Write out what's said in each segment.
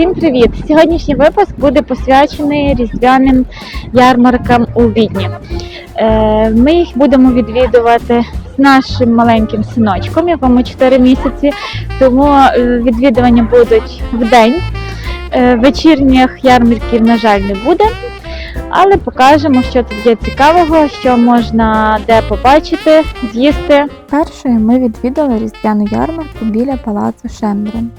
Всім привіт! Сьогоднішній випуск буде посвячений різдвяним ярмаркам у Відні. Е, Ми їх будемо відвідувати з нашим маленьким синочком, якому 4 місяці. Тому е, відвідування будуть в день. Е, Вечірніх ярмарків, на жаль, не буде. Але покажемо, що тут є цікавого, що можна де побачити, з'їсти. Першою ми відвідали різдвяну ярмарку біля палацу Шембрин.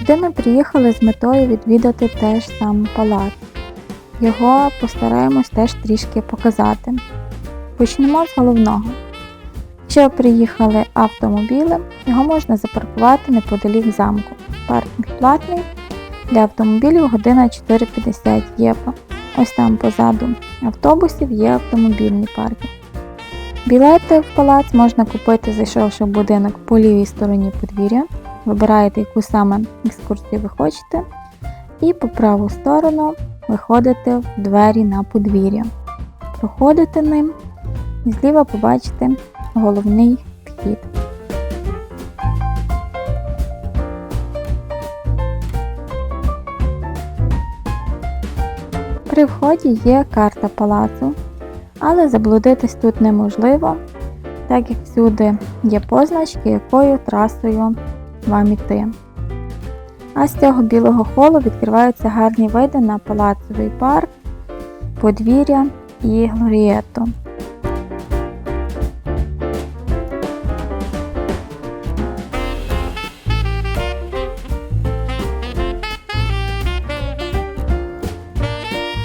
Сюди ми приїхали з метою відвідати теж сам палац. Його постараємось теж трішки показати. Почнемо з головного. Якщо приїхали автомобілем, його можна запаркувати неподалік замку. Паркінг платний для автомобілів година 4,50 євро. Ось там позаду автобусів є автомобільний паркінг. Білети в палац можна купити, зайшовши в будинок по лівій стороні подвір'я. Вибираєте, яку саме екскурсію ви хочете, і по праву сторону виходите в двері на подвір'я. Проходите ним і зліва побачите головний вхід. При вході є карта палацу, але заблудитись тут неможливо, так як всюди є позначки, якою трасою вам іти. А з цього білого холу відкриваються гарні види на палацовий парк, подвір'я і глорієтто.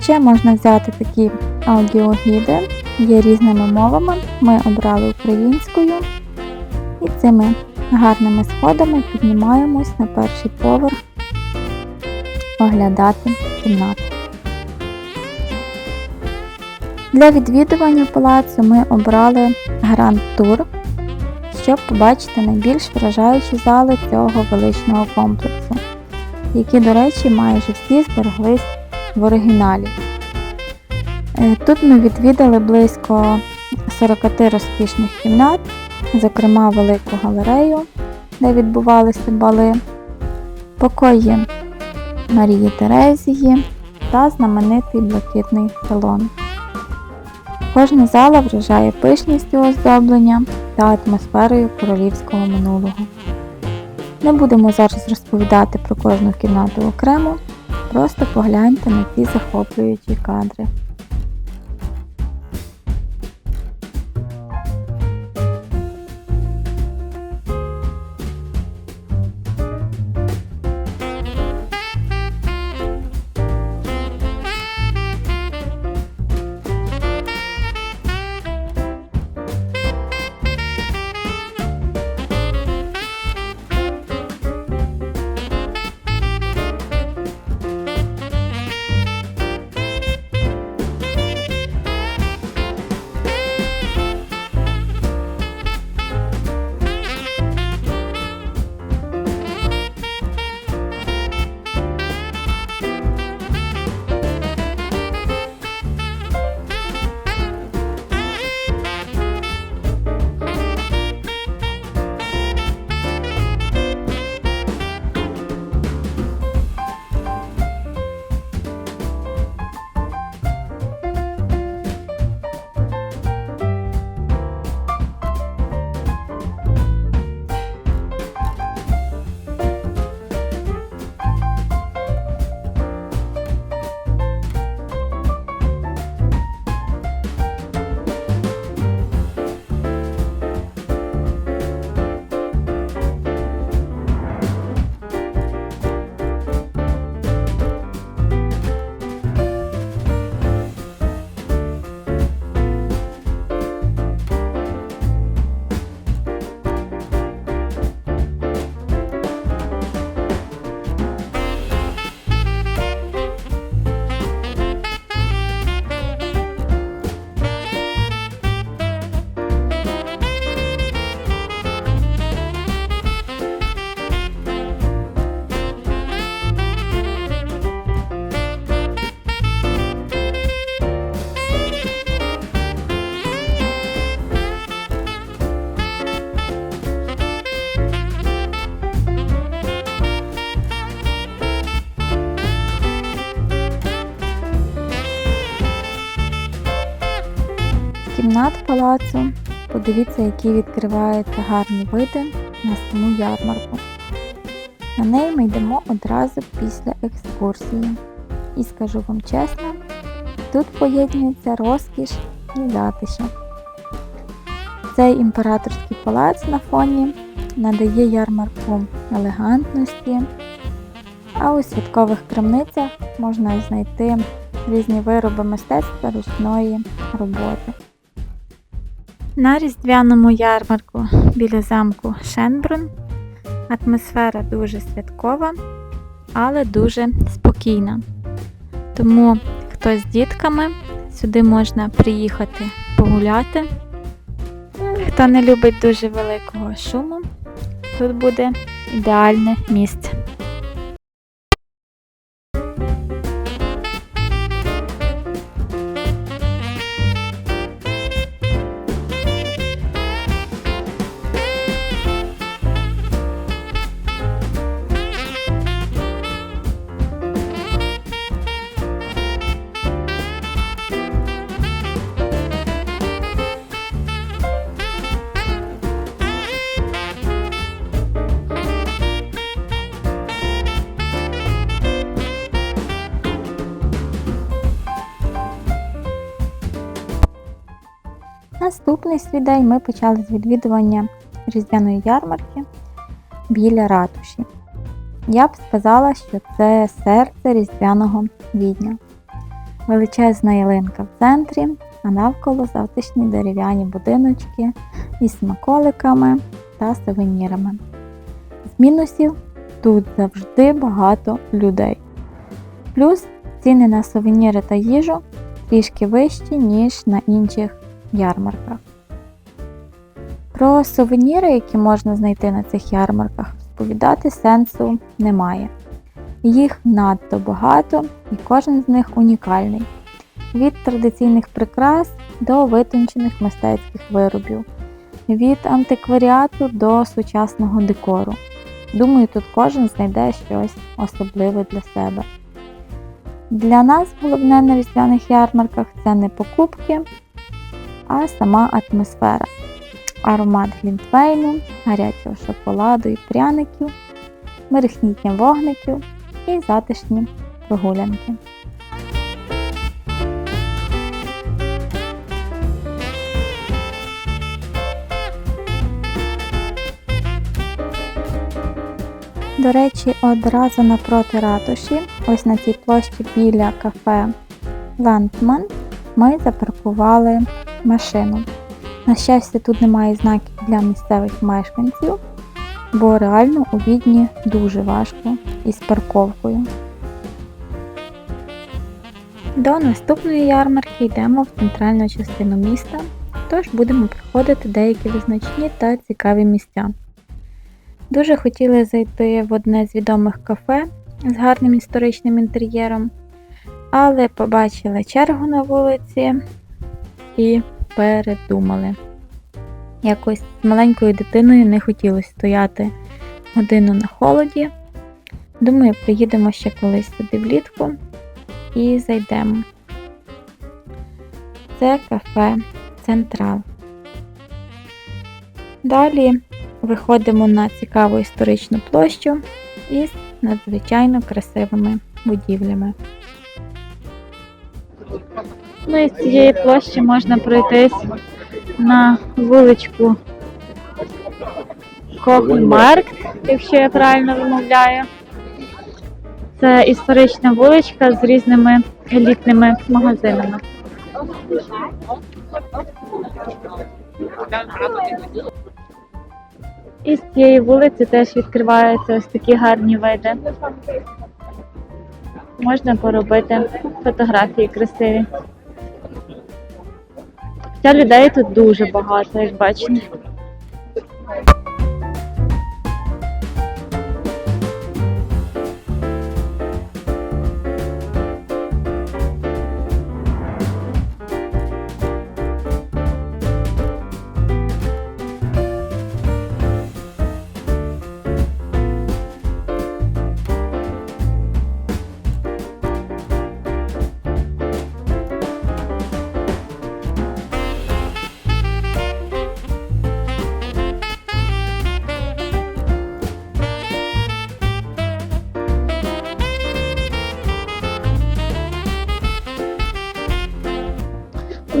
Ще можна взяти такі аудіогіди, є різними мовами. Ми обрали українською і цими гарними сходами піднімаємось на перший поверх оглядати кімнату. Для відвідування палацу ми обрали Гранд Тур, щоб побачити найбільш вражаючі зали цього величного комплексу, які, до речі, майже всі збереглись в оригіналі. Е, Тут ми відвідали близько 40 розкішних кімнат, зокрема велику галерею, де відбувалися бали, покої Марії Терезії та знаменитий блакитний салон. Кожна зала вражає пишністю оздоблення та атмосферою королівського минулого. Не будемо зараз розповідати про кожну кімнату окремо, просто погляньте на ці захоплюючі кадри. Подивіться, які відкриваються гарні види на саму ярмарку. На неї ми йдемо одразу після екскурсії. І скажу вам чесно, тут поєднується розкіш і затишок. Цей імператорський палац на фоні надає ярмарку елегантності, а у святкових крамницях можна знайти різні вироби мистецтва ручної роботи. На різдвяному ярмарку біля замку Шенбрун атмосфера дуже святкова, але дуже спокійна. Тому хто з дітками сюди можна приїхати погуляти. Хто не любить дуже великого шуму, тут буде ідеальне місце. Наступний свій день ми почали з відвідування різдвяної ярмарки біля ратуші. Я б сказала, що це серце різдвяного відня. Величезна ялинка в центрі, а навколо затишні дерев'яні будиночки із смаколиками та сувенірами. З мінусів тут завжди багато людей. Плюс ціни на сувеніри та їжу трішки вищі, ніж на інших ярмарках. Про сувеніри, які можна знайти на цих ярмарках, розповідати сенсу немає. Їх надто багато і кожен з них унікальний. Від традиційних прикрас до витончених мистецьких виробів, від антикваріату до сучасного декору. Думаю, тут кожен знайде щось особливе для себе. Для нас головне на різдвяних ярмарках це не покупки, а сама атмосфера. Аромат глінтвейну, гарячого шоколаду і пряників, мерехнітня вогників і затишні прогулянки. До речі, одразу напроти ратуші, ось на цій площі біля кафе Ландман, ми запаркували машину. На щастя, тут немає знаків для місцевих мешканців, бо реально у відні дуже важко із парковкою. До наступної ярмарки йдемо в центральну частину міста, тож будемо проходити деякі визначні та цікаві місця. Дуже хотіли зайти в одне з відомих кафе з гарним історичним інтер'єром, але побачили чергу на вулиці і передумали. Якось з маленькою дитиною не хотілося стояти годину на холоді. Думаю, приїдемо ще колись сюди влітку і зайдемо. Це кафе Централ. Далі виходимо на цікаву історичну площу із надзвичайно красивими будівлями. Ну і з цієї площі можна пройтись на вуличку Кохльмаркт, якщо я правильно вимовляю. Це історична вуличка з різними елітними магазинами. І з цієї вулиці теж відкриваються ось такі гарні види. Можна поробити фотографії красиві. Хоча людей тут дуже багато, як бачите.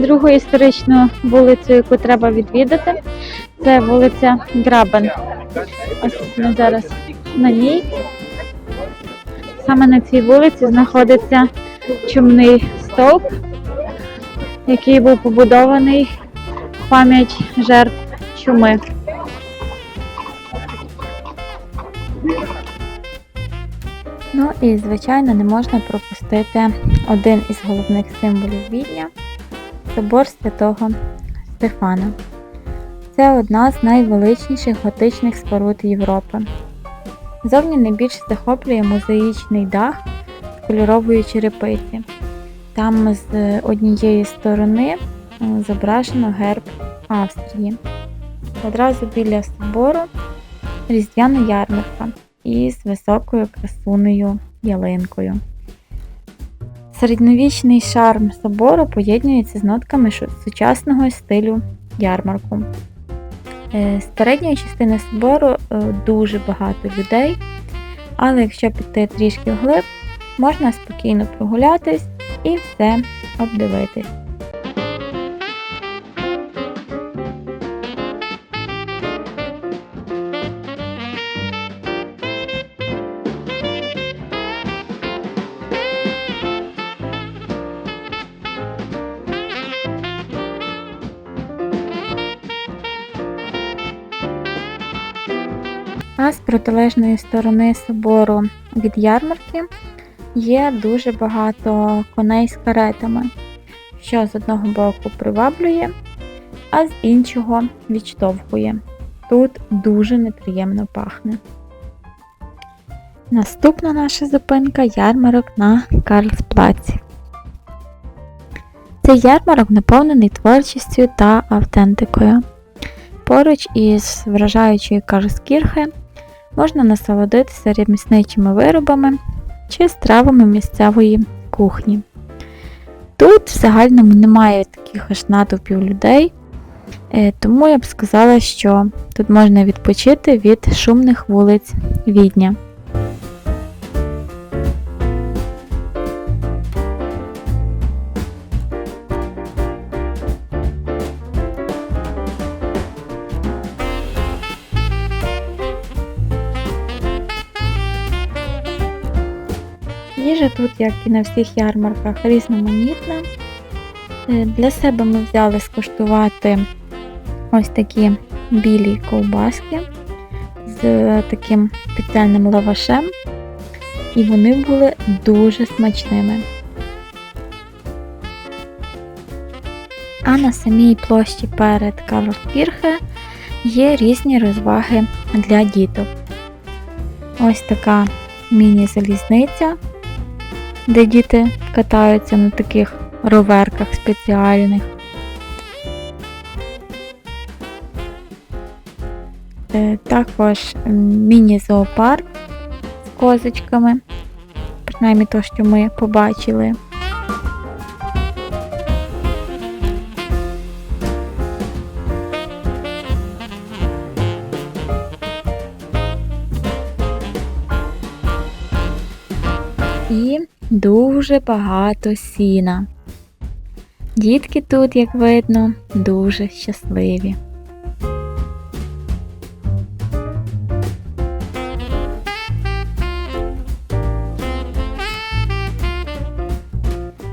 Другу історичну вулицю, яку треба відвідати, це вулиця Грабен. Ось ми зараз на ній. Саме на цій вулиці знаходиться чумний стовп, який був побудований в пам'ять жертв чуми. Ну і, звичайно, не можна пропустити один із головних символів Відня собор святого Стефана. Це одна з найвеличніших готичних споруд Європи. Зовні найбільш захоплює мозаїчний дах з кольорової черепиці. Там з однієї сторони зображено герб Австрії. Одразу біля собору різдвяна ярмарка із високою красунею ялинкою. Середньовічний шарм собору поєднується з нотками сучасного стилю ярмарку. Е, З передньої частини собору е, дуже багато людей, але якщо піти трішки вглиб, можна спокійно прогулятись і все обдивитись. З протилежної сторони собору від ярмарки є дуже багато коней з каретами, що з одного боку приваблює, а з іншого відштовхує. Тут дуже неприємно пахне. Наступна наша зупинка ярмарок на Карлсплаці. Цей ярмарок наповнений творчістю та автентикою. Поруч із вражаючою Карлскірхе можна насолодитися ремісничими виробами чи стравами місцевої кухні. Тут в загальному немає таких аж натовпів людей, е, тому я б сказала, що тут можна відпочити від шумних вулиць Відня. Їжа тут, як і на всіх ярмарках, різноманітна. Е, Для себе ми взяли скуштувати ось такі білі ковбаски з таким спеціальним лавашем, і вони були дуже смачними. А на самій площі перед Карлскірхе є різні розваги для діток. Ось така міні-залізниця, де діти катаються на таких роверках спеціальних. Е, Також міні-зоопарк з козочками, принаймні то, що ми побачили. Дуже багато сіна. Дітки тут, як видно, дуже щасливі.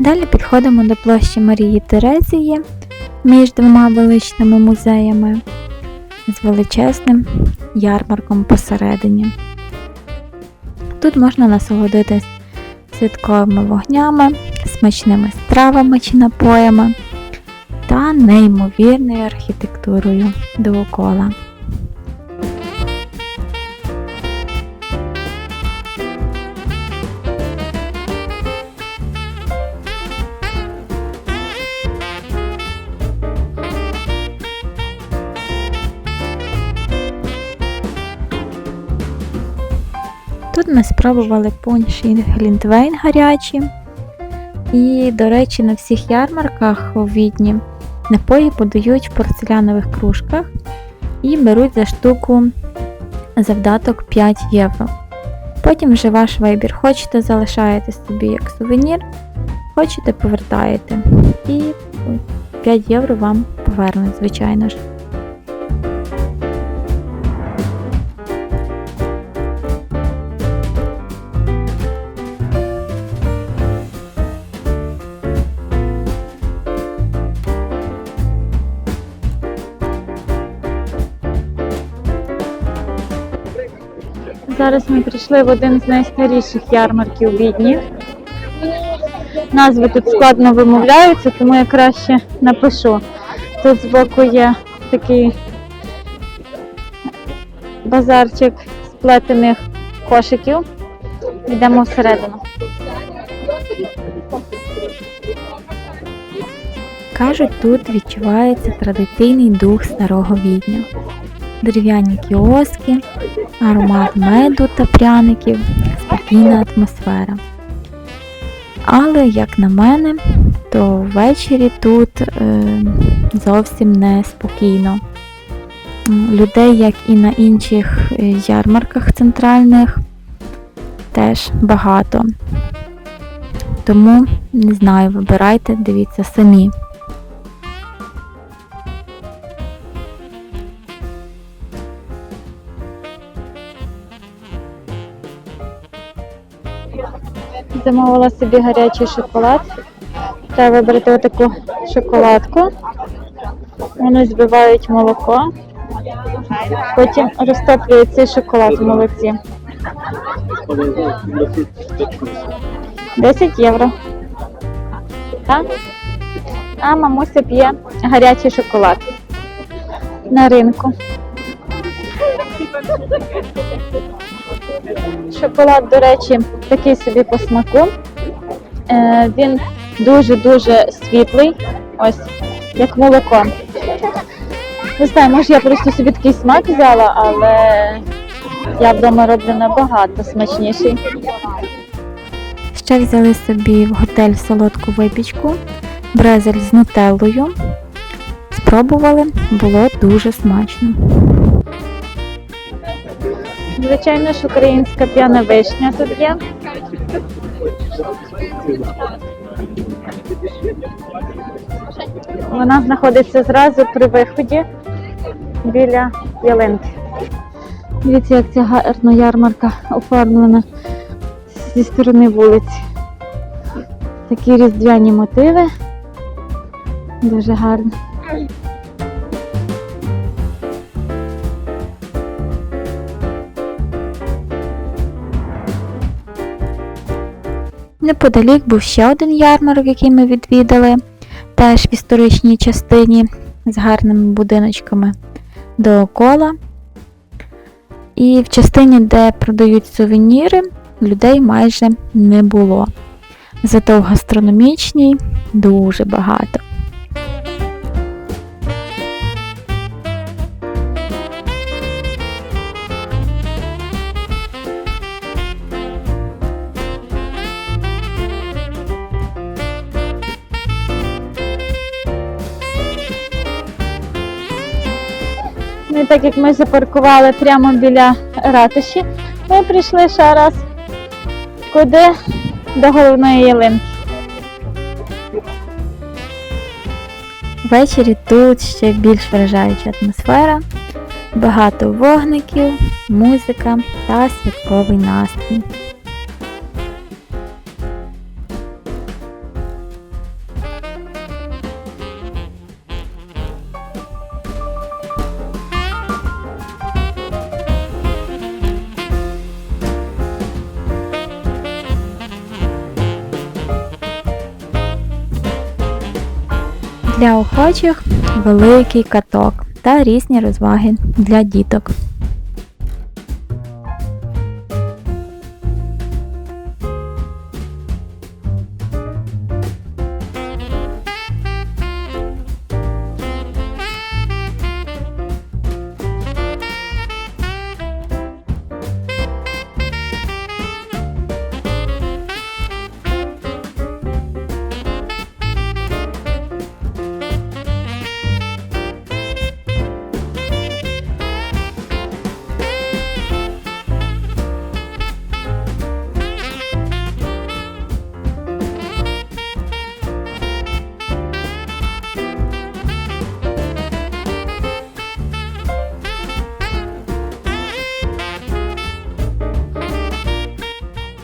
Далі підходимо до площі Марії Терезії між двома величними музеями з величезним ярмарком посередині. Тут можна насолодитись святковими вогнями, смачними стравами чи напоями та неймовірною архітектурою довкола. Тут ми спробували пунш і глінтвейн гарячі. І, до речі, на всіх ярмарках у Відні напої подають в порцелянових кружках і беруть за штуку завдаток 5 євро. Потім вже ваш вибір. Хочете залишаєте собі як сувенір, хочете повертаєте. І 5 євро вам повернуть, звичайно ж. Зараз ми прийшли в один з найстаріших ярмарків Відні. Назви тут складно вимовляються, тому я краще напишу. Тут збоку є такий базарчик з плетених кошиків. Йдемо всередину. Кажуть, тут відчувається традиційний дух старого відня. Дерев'яні кіоски, аромат меду та пряників, спокійна атмосфера. Але, як на мене, то ввечері тут е, зовсім не спокійно. Людей, як і на інших е, ярмарках центральних, теж багато. Тому не знаю, вибирайте, дивіться самі. Замовила собі гарячий шоколад. Треба вибрати отаку шоколадку. Вони збивають молоко. Потім розтоплюють цей шоколад в молоці. 10 євро. Так? А мамуся п'є гарячий шоколад на ринку. Шоколад, до речі, такий собі по смаку. Е, він дуже-дуже світлий, ось, як молоко. Не знаю, може я просто собі такий смак взяла, але я вдома роблю набагато смачніший. Ще взяли собі в готель солодку випічку, брезель з нутеллою. Спробували, було дуже смачно. Звичайно ж, українська п'яна вишня тут є. Вона знаходиться зразу при виході біля ялинки. Дивіться, як ця гарна ярмарка оформлена зі сторони вулиці. Такі різдвяні мотиви. Дуже гарно. Неподалік був ще один ярмарок, який ми відвідали, теж в історичній частині з гарними будиночками доокола. І в частині, де продають сувеніри, людей майже не було. Зато в гастрономічній дуже багато. Так як ми запаркували прямо біля ратуші, ми прийшли ще раз куди до головної ялинки. Ввечері тут ще більш вражаюча атмосфера, багато вогників, музика та святковий настрій. Для охочих великий каток та різні розваги для діток.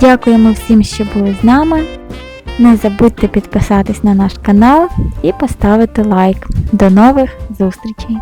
Дякуємо всім, що були з нами. Не забудьте підписатись на наш канал і поставити лайк. До нових зустрічей!